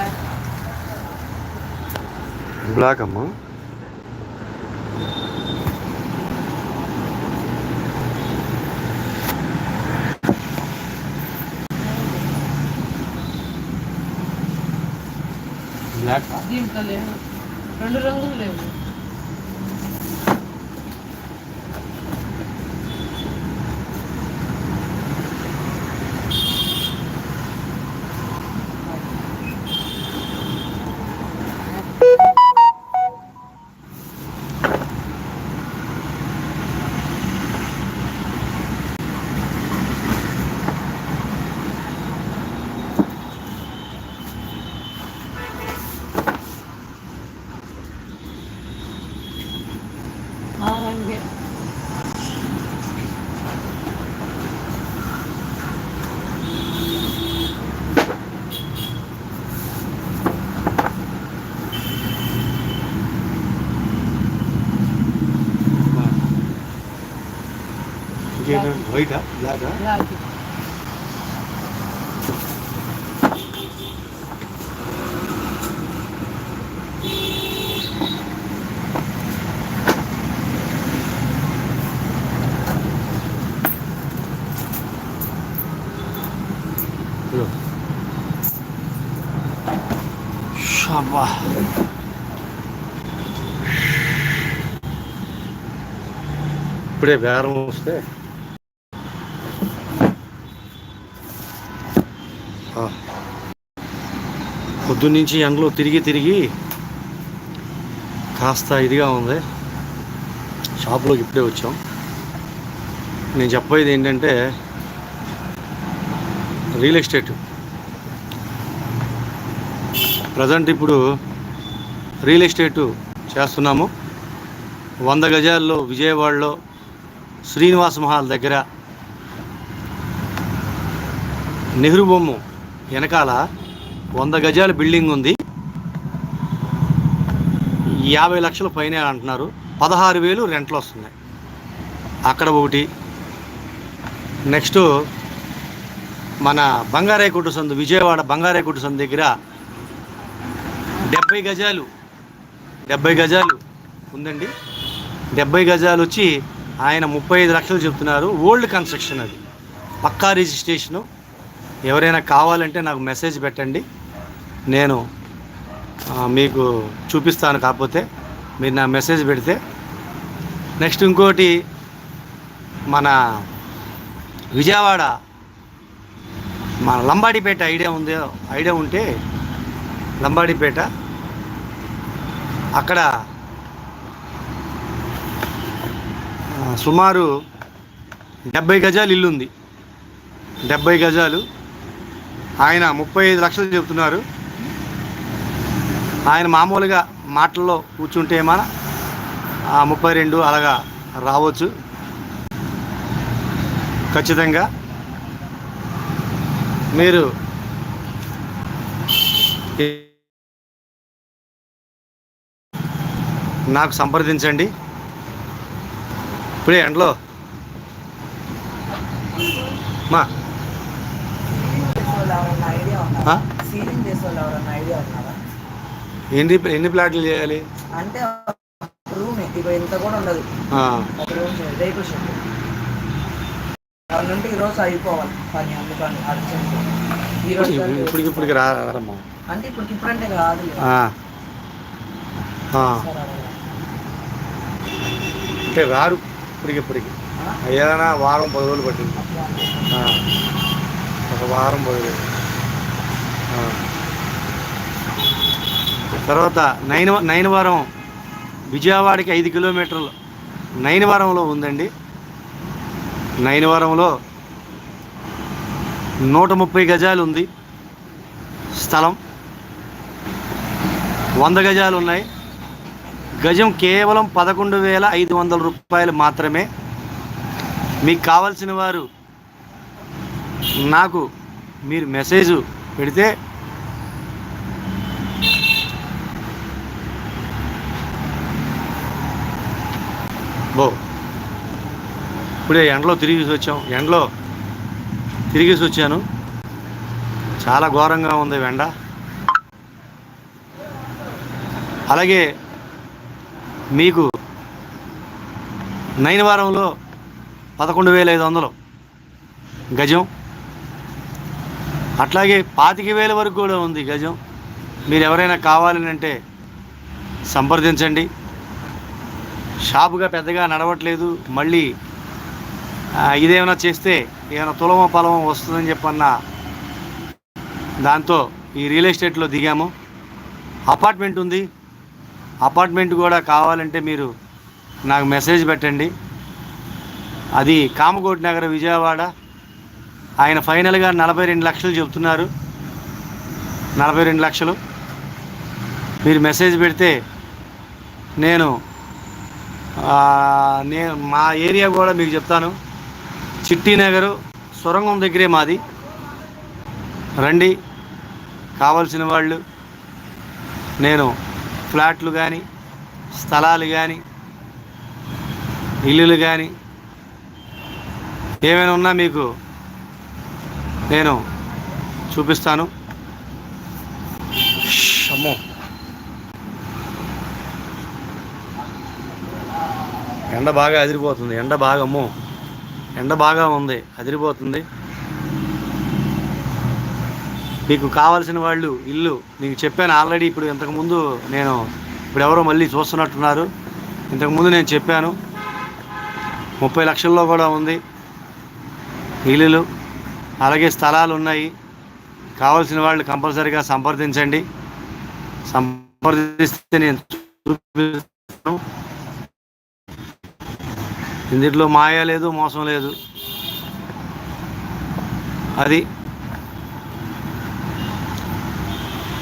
Black black అమ్మా. Black? దీంట్లో లేవు. రెండు రంగులు లేవు ఆ రంగే ఇంకేంటి వైటా బ్లాకా బ్లాక్ ఇదిగో. షబ్బా ఇప్పుడే బేరం వస్తే పొద్దున్నుంచి ఎండలో తిరిగి తిరిగి కాస్త ఇదిగా ఉంది. షాప్లోకి ఇప్పుడే వచ్చాం. నేను చెప్పేది ఏంటంటే రియల్ ఎస్టేట్. ప్రజెంట్ ఇప్పుడు రియల్ ఎస్టేటు చేస్తున్నాము. వంద గజాల్లో విజయవాడలో శ్రీనివాస మహల్ దగ్గర నెహ్రూ బొమ్మ వెనకాల వంద గజాల బిల్డింగ్ ఉంది. యాభై లక్షల పైన అంటున్నారు. పదహారు వేలు రెంట్లు వస్తున్నాయి. అక్కడ ఒకటి. నెక్స్ట్ మన బంగారాయకొట్టు సందు విజయవాడ బంగారాయకొట్టు సందు దగ్గర డెబ్బై గజాలు డెబ్బై గజాలు ఉందండి. డెబ్బై గజాలు వచ్చి ఆయన ముప్పై ఐదు లక్షలు చెప్తున్నారు. ఓల్డ్ కన్స్ట్రక్షన్ అది. పక్కా రిజిస్ట్రేషను. ఎవరైనా కావాలంటే నాకు మెసేజ్ పెట్టండి. నేను మీకు చూపిస్తాను కాకపోతే మీరు నా మెసేజ్ పెడితే. నెక్స్ట్ ఇంకోటి మన విజయవాడ మన లంబాడిపేట ఐడియా ఉంది ఐడియా ఉంటే లంబాడిపేట అక్కడ సుమారు డెబ్బై గజాలు ఇల్లుంది. డెబ్బై గజాలు. ఆయన ముప్పై ఐదు లక్షలు చెబుతున్నారు. ఆయన మామూలుగా మాటల్లో కూర్చుంటే మన ముప్పై రెండు అలాగా రావచ్చు. ఖచ్చితంగా. మీరు నాకు సంప్రదించండి. ఇప్పుడే ఎండలో. మా. సీలింగ్ చేసే వాళ్ళు ఎవరన్నా ఐడియా ఉన్నారా? ఎన్ని ఎన్ని ప్లాట్లు చేయాలి? అంటే రూమ్ ఇంత కూడా ఉండదు. ఆ, ఒక రూమ్ రేకుల షెడ్. నుండి ఈరోజు అయిపోవాలి పని అందుకని అర్జెంట్. ఈరోజు ఇప్పుడు- రా రారమ్మా. అంటే ఇప్పుడు ఇప్పుడంటే కాదు అంటే రారు ఇప్పటికి ఇప్పటికి. ఏదైనా వారం పది రోజులు పట్టింది. ఒక వారం పది రోజులు. తర్వాత నైన్ నైనవరం విజయవాడకి ఐదు కిలోమీటర్లు నైనవరంలో ఉందండి. నైనవరంలో నూట ముప్పై గజాలు ఉంది స్థలం. వంద గజాలు ఉన్నాయి. గజం కేవలం పదకొండు వేల ఐదు వందల రూపాయలు మాత్రమే. మీకు కావాల్సిన వారు నాకు మీరు మెసేజ్ పెడితే బో. ఇప్పుడే ఎండలో తిరిగేసి వచ్చాం. ఎండలో తిరిగేసి వచ్చాను. చాలా ఘోరంగా ఉంది ఎండ. అలాగే మీకు నైన్ వారంలో పదకొండు వేల ఐదు వందలు గజం. అట్లాగే పాతిక వేల వరకు కూడా ఉంది గజం. మీరు ఎవరైనా కావాలని అంటే సంప్రదించండి. షాపుగా పెద్దగా నడవట్లేదు. మళ్ళీ ఇదేమైనా చేస్తే ఏమైనా తులమ పొలమో వస్తుందని చెప్పన్న దాంతో ఈ రియల్ ఎస్టేట్లో దిగాము. అపార్ట్మెంట్ ఉంది. అపార్ట్మెంట్ కూడా కావాలంటే మీరు నాకు మెసేజ్ పెట్టండి. అది కామకోటి నగర్ విజయవాడ. ఆయన ఫైనల్గా నలభై రెండు లక్షలు చెప్తున్నారు నలభై రెండు లక్షలు. మీరు మెసేజ్ పెడితే నేను నేను మా ఏరియా కూడా మీకు చెప్తాను. చిట్టి నగరు సొరంగం దగ్గరే మాది. రండి. కావాల్సిన వాళ్ళు నేను ఫ్లాట్లు కానీ స్థలాలు కానీ ఇల్లులు కానీ ఏమైనా ఉన్నా మీకు నేను చూపిస్తాను. ఎండ బాగా అదిరిపోతుంది. ఎండ బాగా అమ్మో. ఎండ బాగా ఉంది. అదిరిపోతుంది. మీకు కావాల్సిన వాళ్ళు ఇల్లు మీకు చెప్పాను ఆల్రెడీ. ఇప్పుడు ఇంతకుముందు నేను ఇప్పుడు ఎవరో మళ్ళీ చూస్తున్నట్టున్నారు. ఇంతకుముందు నేను చెప్పాను. ముప్పై లక్షల్లో కూడా ఉంది ఇల్లులు. అలాగే స్థలాలు ఉన్నాయి. కావాల్సిన వాళ్ళు కంపల్సరీగా సంప్రదించండి. సంప్రదిస్తే నేను చూపిస్తాను. ఇందులో మాయ లేదు మోసం లేదు. అది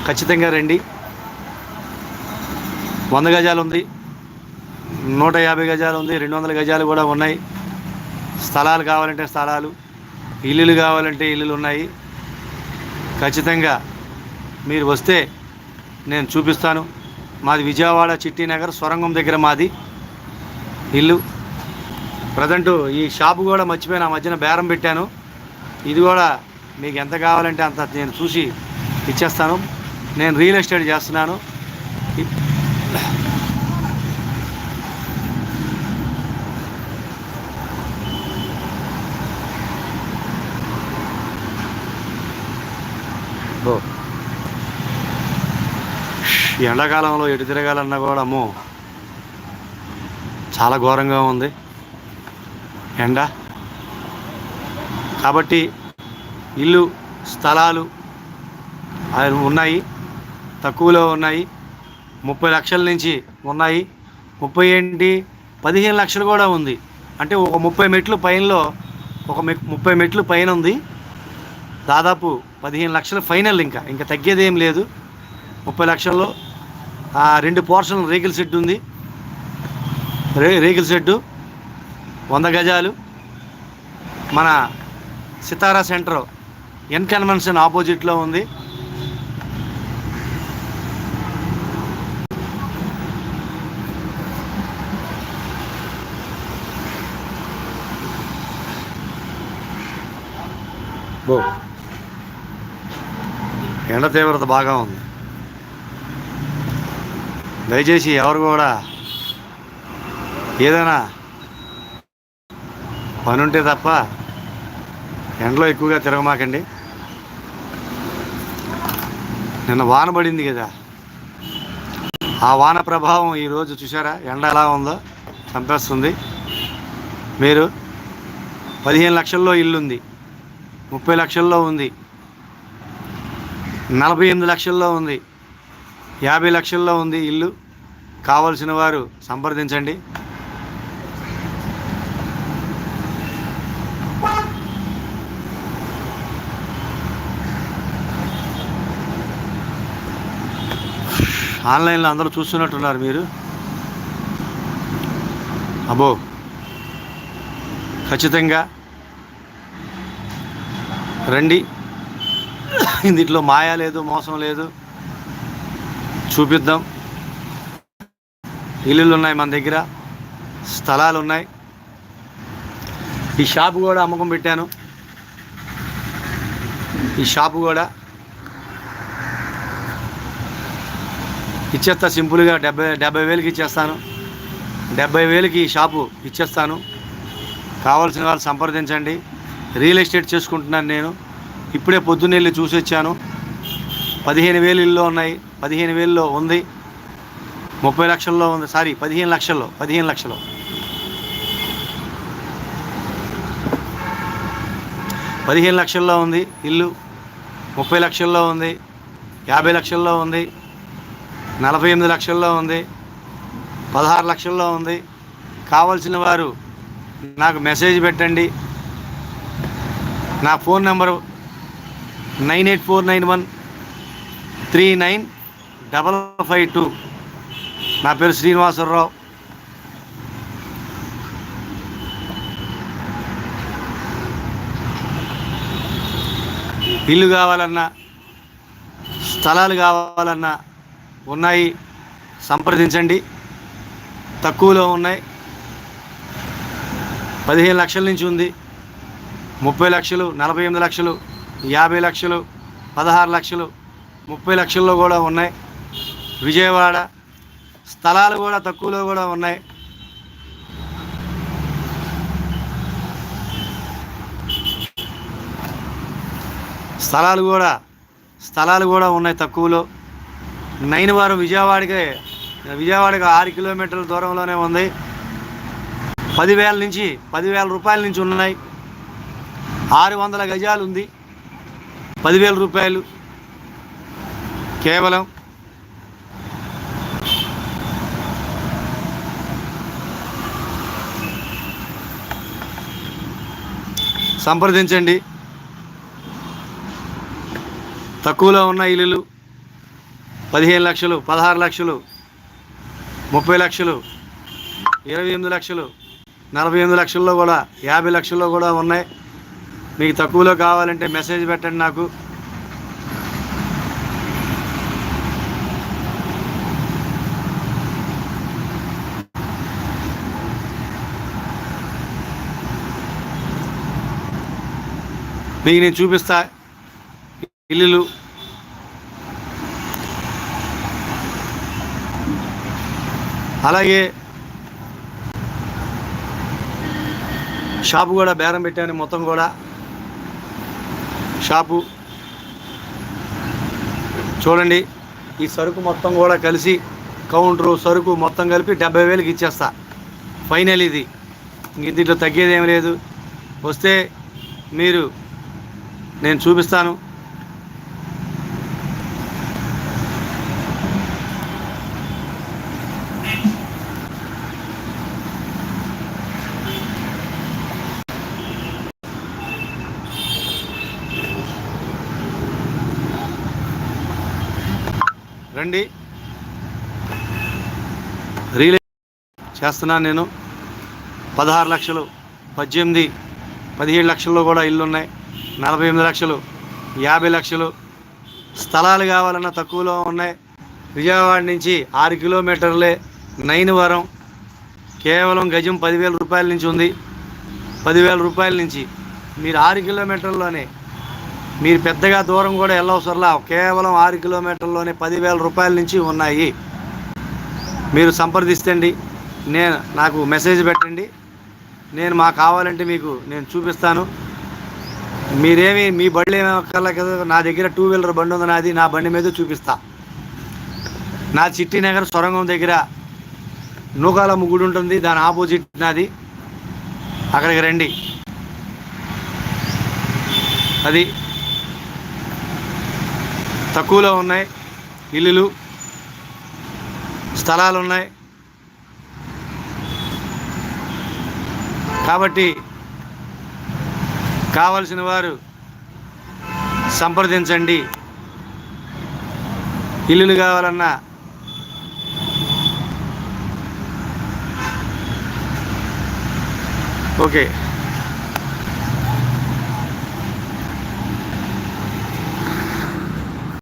ఖచ్చితంగా రండి. వంద గజాలు ఉంది నూట యాభై గజాలు ఉంది రెండు వందల గజాలు కూడా ఉన్నాయి. స్థలాలు కావాలంటే స్థలాలు ఇల్లులు కావాలంటే ఇల్లులు ఉన్నాయి. ఖచ్చితంగా మీరు వస్తే నేను చూపిస్తాను. మాది విజయవాడ చిట్టినగర్ సొరంగం దగ్గర మాది ఇల్లు. ప్రజెంట్ ఈ షాపు కూడా మర్చిపోయిన ఆ మధ్యన బేరం పెట్టాను. ఇది కూడా మీకు ఎంత కావాలంటే అంత నేను చూసి ఇచ్చేస్తాను. నేను రియల్ ఎస్టేట్ చేస్తున్నాను. ఈ ఎండాకాలంలో ఎటు తిరగాలన్నా కూడా అమ్మో చాలా ఘోరంగా ఉంది. ఎండ కాబట్టి ఇల్లు స్థలాలు అవి ఉన్నాయి తక్కువలో ఉన్నాయి ముప్పై లక్షల నుంచి ఉన్నాయి ముప్పై ఏంటి? పదిహేను లక్షలు కూడా ఉంది. అంటే ఒక ముప్పై మెట్లు పైనలో ఒక మె ముప్పై మెట్లు పైన ఉంది. దాదాపు పదిహేను లక్షలు ఫైనల్ ఇంకా. ఇంకా తగ్గేది ఏం లేదు. ముప్పై లక్షల్లో రెండు పోర్షన్ రేకుల షెడ్ ఉంది. రే రేకుల షెడ్డు. వంద గజాలు. మన సితారా సెంటర్ ఎన్ కన్వెన్షన్ ఆపోజిట్లో ఉంది. ఎండ తీవ్రత బాగా ఉంది. దయచేసి ఎవరు కూడా ఏదైనా పని ఉంటే తప్ప ఎండలో ఎక్కువగా తిరగమాకండి. నిన్న వాన పడింది కదా. ఆ వాన ప్రభావం ఈరోజు చూసారా ఎండ ఎలా ఉందో చంపేస్తుంది. మీరు పదిహేను లక్షల్లో ఇల్లు ఉంది ముప్పై లక్షల్లో ఉంది నలభై ఎనిమిది లక్షల్లో ఉంది యాభై లక్షల్లో ఉంది ఇల్లు. కావలసిన వారు సంప్రదించండి. ఆన్లైన్లో అందరూ చూస్తున్నట్టున్నారు మీరు. అబో ఖచ్చితంగా. రండి. దీంట్లో మాయా లేదు మోసం లేదు. చూపిద్దాం. ఇల్లులు ఉన్నాయి మన దగ్గర. స్థలాలు ఉన్నాయి. ఈ షాపు కూడా అమ్మకం పెట్టాను. ఈ షాపు కూడా ఇచ్చేస్తా సింపుల్గా డెబ్బై డెబ్బై వేలకి ఇచ్చేస్తాను. డెబ్బై వేలకి ఈ షాపు ఇచ్చేస్తాను. కావాల్సిన వాళ్ళు సంప్రదించండి. రియల్ ఎస్టేట్ చేసుకుంటున్నాను నేను. ఇప్పుడే పొద్దున్న వెళ్ళి చూసి వచ్చాను. పదిహేను వేలు ఇల్లు ఉన్నాయి. పదిహేను వేలలో ఉంది. ముప్పై లక్షల్లో ఉంది. సారీ పదిహేను లక్షల్లో పదిహేను లక్షలు పదిహేను లక్షల్లో ఉంది ఇల్లు. ముప్పై లక్షల్లో ఉంది. యాభై లక్షల్లో ఉంది. నలభై ఎనిమిది లక్షల్లో ఉంది. పదహారు లక్షల్లో ఉంది. కావలసిన వారు నాకు మెసేజ్ పెట్టండి. నా phone number nine eight four nine one three nine double five two. నా పేరు శ్రీనివాసరావు. ఇల్లు కావాలన్నా స్థలాలు కావాలన్నా ఉన్నాయి. సంప్రదించండి. తక్కువలో ఉన్నాయి. పదిహేను లక్షల నుంచి ఉంది. ముప్పై లక్షలు నలభై ఎనిమిది లక్షలు యాభై లక్షలు పదహారు లక్షలు ముప్పై లక్షల్లో కూడా ఉన్నాయి. విజయవాడ స్థలాలు కూడా తక్కువలో కూడా ఉన్నాయి. స్థలాలు కూడా స్థలాలు కూడా ఉన్నాయి తక్కువలో. నైన్వారం విజయవాడకి విజయవాడకి ఆరు కిలోమీటర్ల దూరంలోనే ఉంది. పదివేల నుంచి పదివేల రూపాయల నుంచి ఉన్నాయి. ఆరు వందల గజాలు ఉంది. పదివేల రూపాయలు కేవలం. సంప్రదించండి. తక్కువలో ఉన్న ఇల్లులు పదిహేను లక్షలు పదహారు లక్షలు ముప్పై లక్షలు ఇరవై ఎనిమిది లక్షలు నలభై ఎనిమిది లక్షల్లో కూడా యాభై లక్షల్లో కూడా ఉన్నాయి. మీకు తక్కువలో కావాలంటే మెసేజ్ పెట్టండి నాకు. మీకు నేను చూపిస్తా ఇల్లులు. అలాగే షాపు కూడా బేరం పెట్టాను మొత్తం కూడా. షాపు. చూడండి ఈ సరుకు మొత్తం కూడా కలిసి కౌంటరు సరుకు మొత్తం కలిపి డెబ్బై వేలకు ఇచ్చేస్తా. ఫైనల్ ఇది. ఇంక దీంట్లో తగ్గేది ఏం లేదు. వస్తే మీరు నేను చూపిస్తాను. రండి రీలే చేస్తున్నాను నేను. పదహారు లక్షలు పద్దెనిమిది పదిహేడు లక్షల్లో కూడా ఇల్లు ఉన్నాయి. నలభై ఎనిమిది లక్షలు యాభై లక్షలు స్థలాలు కావాలన్నా తక్కువలో ఉన్నాయి. విజయవాడ నుంచి ఆరు కిలోమీటర్లే నైన్వరం. కేవలం గజం పదివేల రూపాయల నుంచి ఉంది. పదివేల రూపాయల నుంచి. మీరు ఆరు కిలోమీటర్లోనే మీరు పెద్దగా దూరం కూడా వెళ్ళవసరలా. కేవలం ఆరు కిలోమీటర్లోనే పదివేల రూపాయల నుంచి ఉన్నాయి. మీరు సంప్రదిస్తండి. నేను నాకు మెసేజ్ పెట్టండి. నేను మా కావాలంటే మీకు నేను చూపిస్తాను. మీరేమి మీ బండి ఏమక్కర్లే కదా. నా దగ్గర టూ వీలర్ బండి ఉంది నాది. నా బండి మీద చూపిస్తా. నా చిట్టి నగర్ సొరంగం దగ్గర నూకాలమ్మ గుడి ఉంటుంది. దాని ఆపోజిట్ నాది. అక్కడికి రండి. అది తక్కువలో ఉన్నాయి. ఇల్లులు స్థలాలు ఉన్నాయి కాబట్టి కావలసిన వారు సంప్రదించండి. ఇల్లులు కావాలన్నా ఓకే.